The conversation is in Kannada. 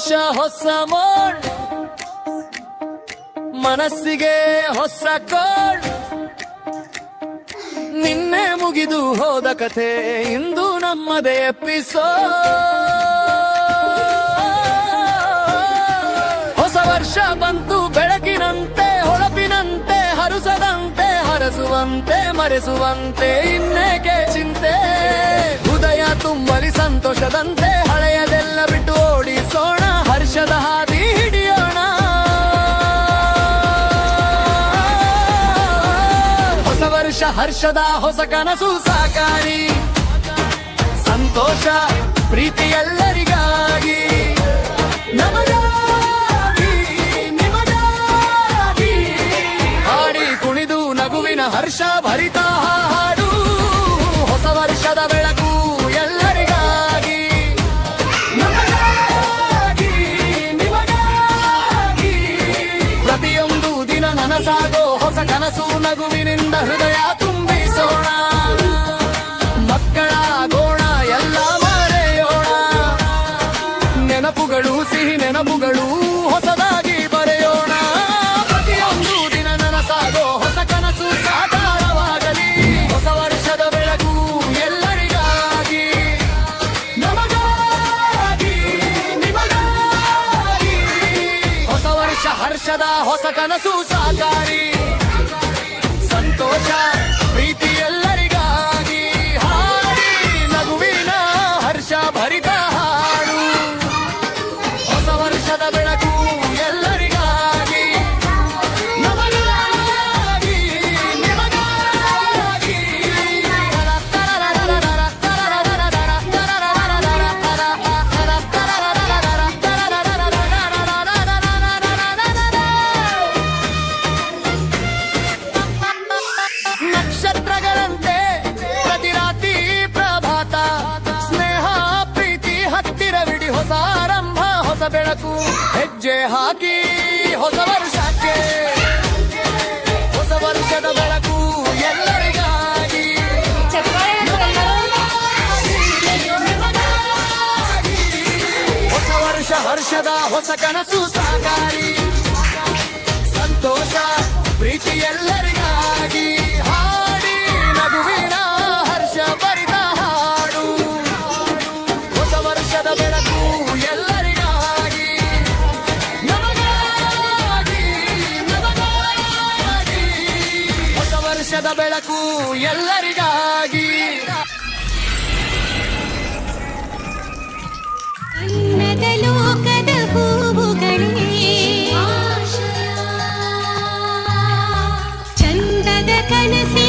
ವರ್ಷ ಹೊಸ ಮೋಡ್ ಮನಸ್ಸಿಗೆ ಹೊಸ ಕೋಡ್ ನಿನ್ನೆ ಮುಗಿದು ಹೋದ ಕಥೆ ಇಂದು ನಮ್ಮದೇ ಎಪಿಸೋಡ್. ಹೊಸ ವರ್ಷ ಬಂತು ಬೆಳಕಿನಂತೆ, ಹೊಳಪಿನಂತೆ, ಹರುಸದಂತೆ, ಹರಸುವಂತೆ, ಮರೆಸುವಂತೆ, ಇನ್ನೇಕೆ ಚಿಂತೆ. ಹೃದಯ ತುಂಬಲಿ ಸಂತೋಷದಂತೆ ಹರ್ಷದ ಹೊಸ ಕನಸು ಸಾಕಾರಿ. ಸಂತೋಷ, ಪ್ರೀತಿ ಎಲ್ಲರಿಗಾಗಿ. ಹಾಡಿ ಕುಣಿದು ನಗುವಿನ ಹರ್ಷ ಭರಿತ ಹಾಡು. ಹೊಸ ವರ್ಷದ ಬೆಳಕು ಎಲ್ಲರಿಗಾಗಿ. ಪ್ರತಿಯೊಂದು ದಿನ ನನಸಾಗೋ ಹೊಸ ಕನಸು ನಗುವಿನಿಂದ ಹೃದಯ ನೆನಪುಗಳು, ಸಿಹಿ ನೆನಪುಗಳು, ಹೊಸದಾಗಿ ಬರೆಯೋಣ. ಪ್ರತಿಯೊಂದು ದಿನ ನನಸಾಗೋ ಹೊಸ ಕನಸು ಸಾಕಾರವಾಗಲಿ. ಹೊಸ ವರ್ಷದ ಬೆಳಕು ಎಲ್ಲರಿಗಾಗಿ. ನಮಗಾಗಿ, ನಿಮಗಾಗಿ. ಹೊಸ ವರ್ಷ ಹರ್ಷದ, ಹೊಸ ಕನಸು ಸಾಕಾರಿ. ಸಂತೋಷ, ಪ್ರೀತಿ ಎಲ್ಲರಿಗಾಗಿ. ಹಾಡಿ ನಗುವಿನ ಹರ್ಷ ಭರಿತ ಹೆಜ್ಜೆ ಹಾಕಿ ಹೊಸ ವರ್ಷಕ್ಕೆ, ಹೊಸ ವರ್ಷದ ಬೆಳಕು ಎಲ್ಲರಿಗಾಗಿ. ಹೊಸ ವರ್ಷ ಹರ್ಷದ ಹೊಸ ಕನಸು ಸಾಕಾರಿ. ಸಂತೋಷ, ಪ್ರೀತಿ ಎಲ್ಲರಿಗಾಗಿ. ಹೊಸ ವರ್ಷದ ಬೆಳಕು ಎಲ್ಲರಿಗಾಗಿ. ಅನ್ನದ ಲೋಕದ ಹೂವುಗಳೇ. ಚಂದದ ಕನಸಿನ